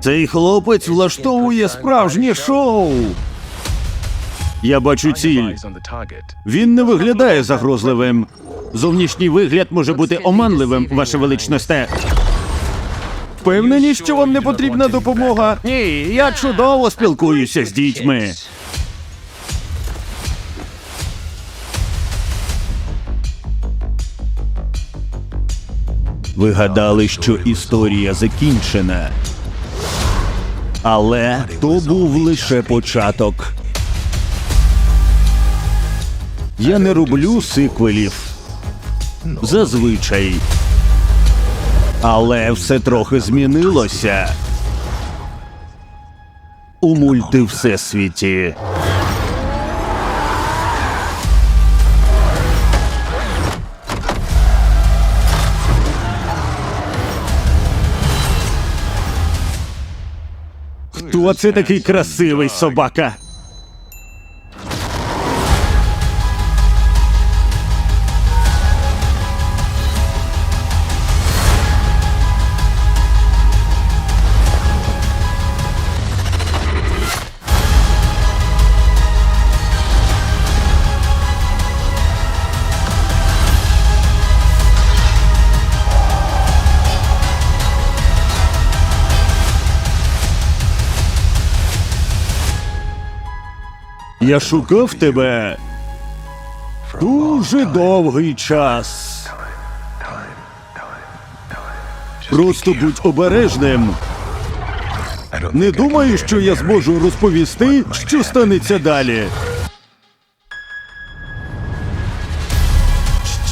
Цей хлопець влаштовує справжнє шоу. Я бачу ціль. Він не виглядає загрозливим. Зовнішній вигляд може бути оманливим, ваше величносте. Впевнені, що вам не потрібна допомога? Ні, я чудово спілкуюся з дітьми. Ви гадали, що історія закінчена. Але то був лише початок. Я не роблю сиквелів. Зазвичай. Але все трохи змінилося. У мультивсесвіті. Хто це такий красивий собака? Я шукав тебе дуже довгий час. Просто будь обережним. Не думаю, що я зможу розповісти, що станеться далі.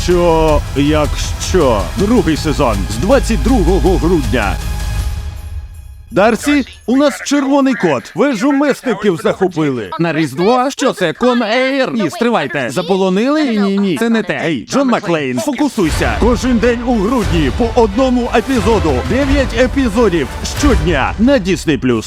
Що, якщо другий сезон з 22 грудня. Дарсі, у нас червоний кот. Ви ж умисників захопили. На різдво? Що це? Кон Ейр? Ні, стривайте. Заполонили? Ні, ні. Це не те. Ей, Джон Маклейн, фокусуйся. Кожен день у грудні по одному епізоду. Дев'ять епізодів щодня на Disney+.